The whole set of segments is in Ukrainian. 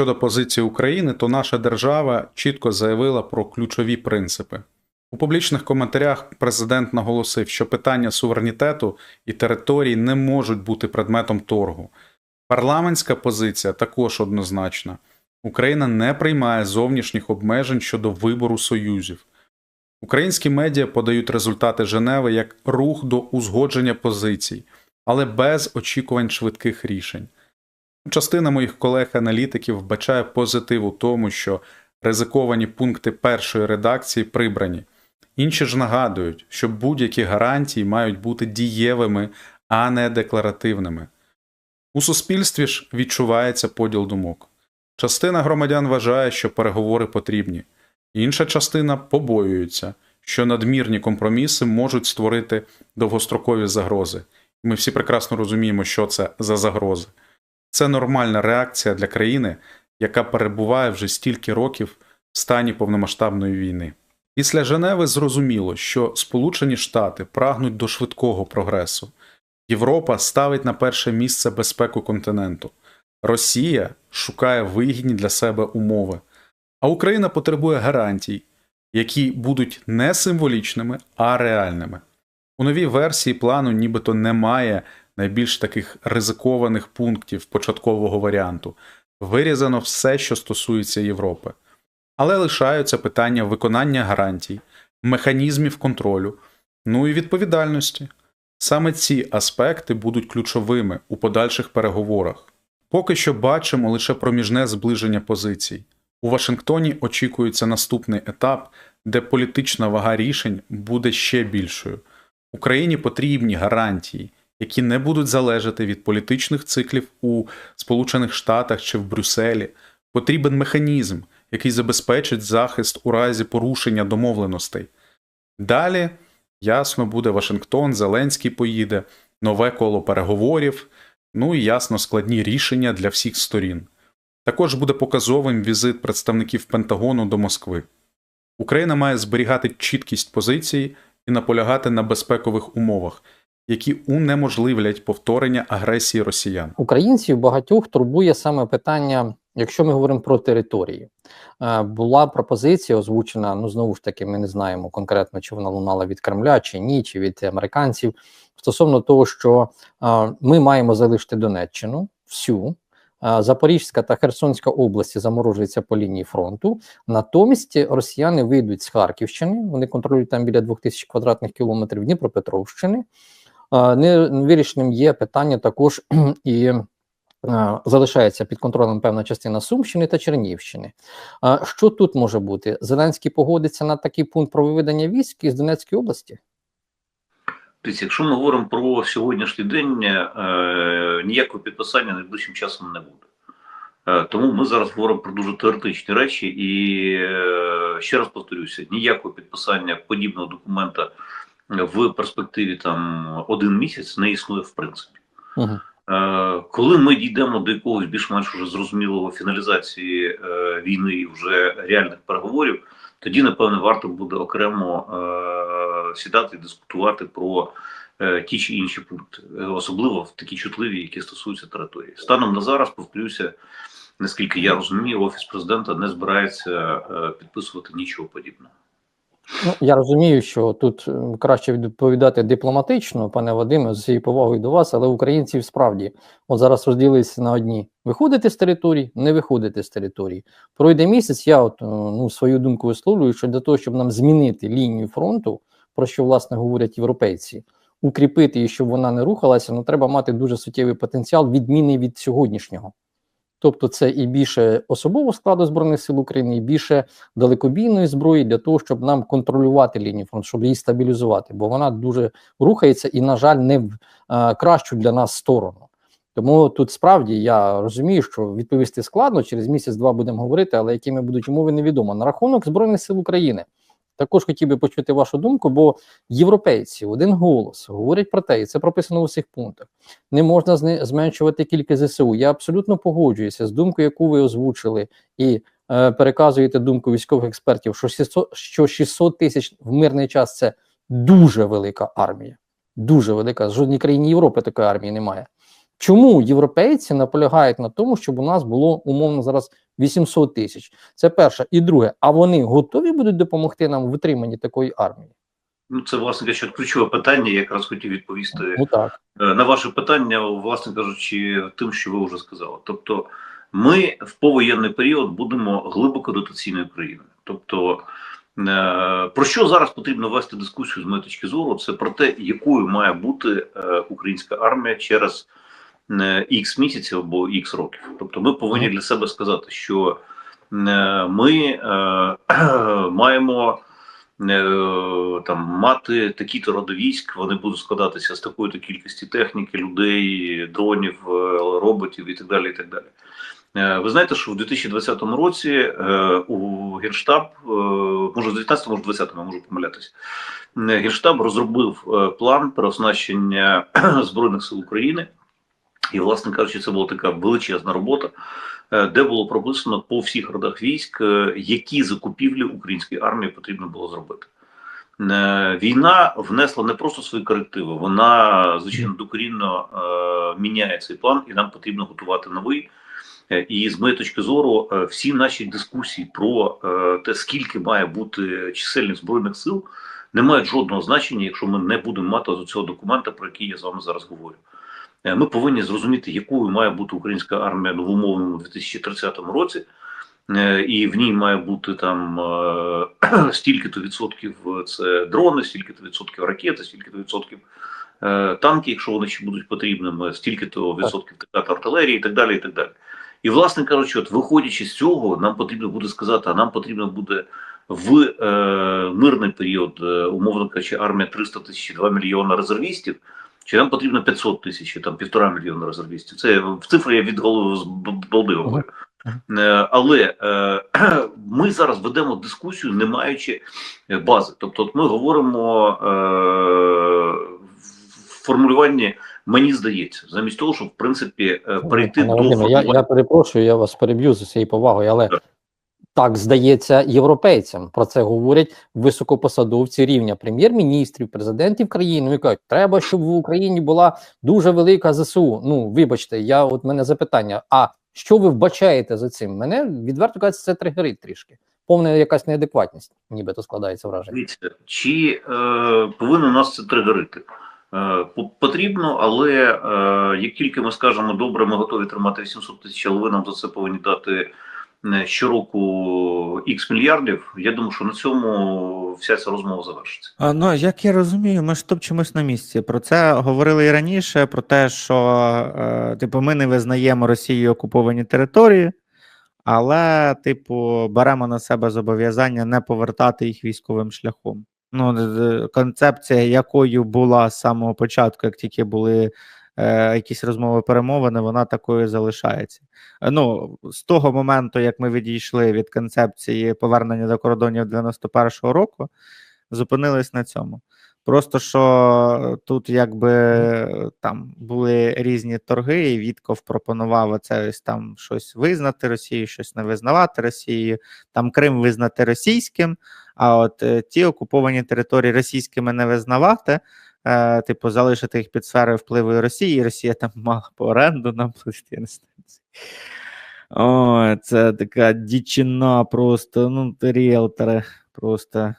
Щодо позиції України, то наша держава чітко заявила про ключові принципи. У публічних коментарях президент наголосив, що питання суверенітету і територій не можуть бути предметом торгу. Парламентська позиція також однозначна. Україна не приймає зовнішніх обмежень щодо вибору союзів. Українські медіа подають результати Женеви як рух до узгодження позицій, але без очікувань швидких рішень. Частина моїх колег-аналітиків вбачає позитив у тому, що ризиковані пункти першої редакції прибрані. Інші ж нагадують, що будь-які гарантії мають бути дієвими, а не декларативними. У суспільстві ж відчувається поділ думок. Частина громадян вважає, що переговори потрібні, інша частина побоюється, що надмірні компроміси можуть створити довгострокові загрози. Ми всі прекрасно розуміємо, що це за загрози. Це нормальна реакція для країни, яка перебуває вже стільки років в стані повномасштабної війни. Після Женеви зрозуміло, що Сполучені Штати прагнуть до швидкого прогресу. Європа ставить на перше місце безпеку континенту. Росія шукає вигідні для себе умови, а Україна потребує гарантій, які будуть не символічними, а реальними. У новій версії плану нібито немає найбільш таких ризикованих пунктів початкового варіанту. Вирізано все, що стосується Європи. Але лишаються питання виконання гарантій, механізмів контролю, ну і відповідальності. Саме ці аспекти будуть ключовими у подальших переговорах. Поки що бачимо лише проміжне зближення позицій. У Вашингтоні очікується наступний етап, де політична вага рішень буде ще більшою. Україні потрібні гарантії, які не будуть залежати від політичних циклів у Сполучених Штатах чи в Брюсселі. Потрібен механізм, який забезпечить захист у разі порушення домовленостей. Далі, ясно, буде Вашингтон, Зеленський поїде, нове коло переговорів, ну і ясно складні рішення для всіх сторін. Також буде показовим візит представників Пентагону до Москви. Україна має зберігати чіткість позиції і наполягати на безпекових умовах, які унеможливлять повторення агресії росіян. Українців багатьох турбує саме питання, якщо ми говоримо про території. Е, була пропозиція озвучена. Ну знову ж таки, ми не знаємо конкретно, чи вона лунала від Кремля, чи ні, чи від американців. Стосовно того, що е, ми маємо залишити Донеччину всю. Запорізька та Херсонська області заморожуються по лінії фронту. Натомість росіяни вийдуть з Харківщини. Вони контролюють там біля 2000 квадратних кілометрів Дніпропетровщини. Невирішеним є питання також і залишається під контролем певна частина Сумщини та Чернігівщини. Е, Що тут може бути? Зеленський погодиться на такий пункт про виведення військ із Донецької області? Дивіться, якщо ми говоримо про сьогоднішній день, е, ніякого підписання найближчим часом не буде. Е, тому ми зараз говоримо про дуже теоретичні речі, і е, ще раз повторюся: ніякого підписання подібного документа в перспективі там один місяць не існує в принципі. Угу. Е, Коли ми дійдемо до якогось більш-менш уже зрозумілого фіналізації е, війни і вже реальних переговорів, тоді напевно варто буде окремо е, сідати і дискутувати про е, ті чи інші пункти, е, особливо в такі чутливі, які стосуються території. Станом на зараз, повторюся, наскільки я розумію, офіс президента не збирається е, підписувати нічого подібного. Ну, я розумію, що тут краще відповідати дипломатично, пане Вадиме, з усією повагою до вас, але українців справді от зараз розділилися на одні: виходите з території, не виходите з території. Пройде місяць. Я от ну свою думку висловлюю, що для того, щоб нам змінити лінію фронту, про що власне говорять європейці, укріпити її, щоб вона не рухалася, ну треба мати дуже суттєвий потенціал, відмінний від сьогоднішнього. Тобто це і більше особового складу збройних сил України, і більше далекобійної зброї для того, щоб нам контролювати лінію фронту, щоб її стабілізувати, бо вона дуже рухається і, на жаль, не в е, кращу для нас сторону. Тому тут справді я розумію, що відповісти складно через місяць-два будемо говорити, але якими будуть умови, невідомо. На рахунок збройних сил України також хотів би почути вашу думку, бо європейці один голос говорять про те, і це прописано в усіх пунктах. Не можна зменшувати кількість ЗСУ. Я абсолютно погоджуюся з думкою, яку ви озвучили, і е, переказуєте думку військових експертів, що 600, що 600 тисяч в мирний час це дуже велика армія. Дуже велика. Жодній країні Європи такої армії немає. Чому європейці наполягають на тому, щоб у нас було умовно зараз 800 тисяч? Це перше. І друге, а вони готові будуть допомогти нам в витриманні такої армії? Ну, це, власне кажучи, ключове питання. Я якраз хотів відповісти Ну так. Е, на ваше питання, власне кажучи, тим, що ви вже сказали. Тобто, ми в повоєнний період будемо глибоко дотаційною країною. Тобто, е, про що зараз потрібно вести дискусію з моєї точки зору, це про те, якою має бути е, українська армія через X місяців або X років. Тобто, ми повинні для себе сказати, що е, ми е, маємо е, там мати такі-то роди військ, вони будуть складатися з такої-то кількості техніки, людей, дронів, е, роботів і так далі. І так далі. Е, Ви знаєте, що в 2020 році е, у Генштаб, е, може в 19 може в 20 я можу помилятися, е, Генштаб розробив е, план переоснащення Збройних сил України. І, власне кажучи, це була така величезна робота, е, де було прописано по всіх родах військ, е, які закупівлі української армії потрібно було зробити. Е, Війна внесла не просто свої корективи, вона звичайно докорінно міняє цей план, і нам потрібно готувати новий. І з моєї точки зору, всі наші дискусії про те, скільки має бути чисельність збройних сил, не мають жодного значення, якщо ми не будемо мати з цього документа, про який я з вами зараз говорю. Е, Ми повинні зрозуміти, якою має бути українська армія в умовному 2030 році, Е, і в ній має бути там е, стільки-то відсотків це дрони, стільки-то відсотків ракети, стільки-то відсотків танки, якщо вони ще будуть потрібними, стільки-то відсотків артилерії і так далі. І так далі. І, власне кажучи, от виходячи з цього, нам потрібно буде сказати, а нам потрібно буде в е, мирний період, умовно кажучи, армія 300 тисяч 2 мільйона резервістів, чи нам потрібно 500 тисяч, там півтора мільйона резервістів. Це в цифри я від голови з говорю. Е, Але е, ми зараз ведемо дискусію, не маючи е, бази. Тобто, от ми говоримо е, в формулюванні, мені здається, замість того, щоб в принципі е, Пане до я, я перепрошую, я вас переб'ю з усією повагою, але Так. Так здається європейцям. Про це говорять високопосадовці рівня прем'єр-міністрів, президентів країн. Вони кажуть, треба, щоб в Україні була дуже велика ЗСУ. Ну, вибачте, я от мене запитання: а що ви вбачаєте за цим? Мене відверто кажуть, це тригерить трішки. Повна якась неадекватність, нібито складається враження. Чи е, повинно нас це тригерити? Е, потрібно, але е, як тільки ми скажемо, добре, ми готові тримати 800 тисяч, але ви нам за це повинні дати щороку X мільярдів, я думаю, що на цьому вся ця розмова завершиться. Ну, як я розумію, ми ж топчемось на місці. Про це говорили і раніше: про те, що е, типу, ми не визнаємо Росією окуповані території, але, типу, беремо на себе зобов'язання не повертати їх військовим шляхом. Ну, концепція, якою була з самого початку, як тільки були е, якісь розмови перемовини, вона такою залишається. Е, Ну, з того моменту, як ми відійшли від концепції повернення до кордонів 91-го року, зупинились на цьому. Просто що тут якби там були різні торги, і Вітков пропонував оце ось там щось визнати Росію, щось не визнавати Росію, там Крим визнати російським, а от е, ті окуповані території російськими не визнавати, е, типу, залишити їх під сферою впливу Росії, і Росія там мала по оренду на платити, я. О, це така дічина просто, ну, ріелтори просто.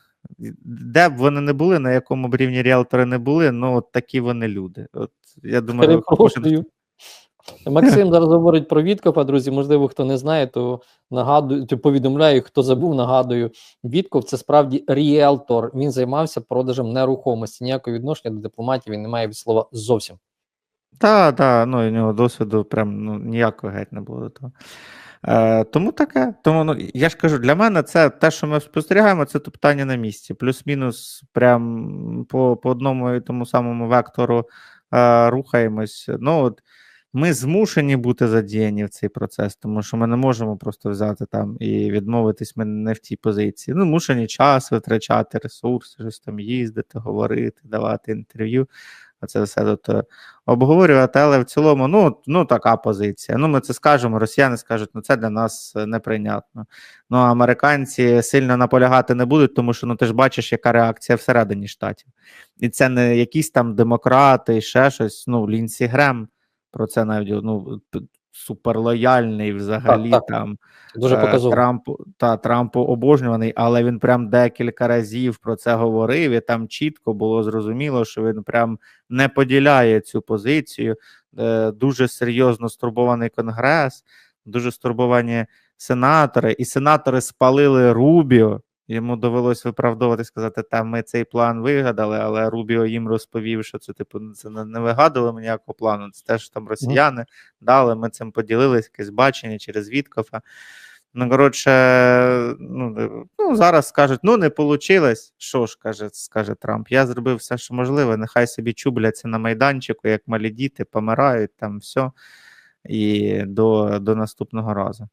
Де б вони не були, на якому б рівні ріелтори не були, ну от такі вони люди. От я думаю, кожен-. Максим зараз говорить про Віткова, друзі. Можливо, хто не знає, то нагадую, то повідомляю, хто забув, нагадую. Вітков це справді ріелтор. Він займався продажем нерухомості. Ніякого відношення до дипломатії він не має від слова зовсім. Так, так, ну у нього досвіду прям ну, ніякого геть не було до того. Е, тому таке. Тому ну, я ж кажу, для мене це те, що ми спостерігаємо, це топтання на місці. Плюс-мінус, прям по, по одному і тому самому вектору е, рухаємось. Ну, от, ми змушені бути задіяні в цей процес, тому що ми не можемо просто взяти там і відмовитись, ми не в тій позиції. Ну, мушені час витрачати, ресурси, щось там їздити, говорити, давати інтерв'ю. Оце все тут е, обговорювати, але в цілому, ну, ну така позиція. Ну, ми це скажемо, росіяни скажуть, ну це для нас е, неприйнятно. Ну, а американці сильно наполягати не будуть, тому що ну ти ж бачиш, яка реакція всередині штатів. І це не якісь там демократи, ще щось. Ну, Лінсі Грем Про це навіть ну, суперлояльний взагалі Так, так. там дуже е, показово. Трампу та Трампу обожнюваний, але він прям декілька разів про це говорив, і там чітко було зрозуміло, що він прям не поділяє цю позицію. Е, Дуже серйозно стурбований конгрес, дуже стурбовані сенатори, і сенатори спалили Рубіо. Йому довелось виправдовувати, сказати, там ми цей план вигадали, але Рубіо їм розповів, що це типу це не, вигадували ніякого плану. Це теж там росіяни дали. Ми цим поділились, якесь бачення через Віткофа. Ну, коротше, ну, е, ну, зараз скажуть: ну, не вийшло. Що ж каже, скаже Трамп? Я зробив все, що можливе. Нехай собі чубляться на майданчику, як малі діти, помирають там все. І до, до наступного разу.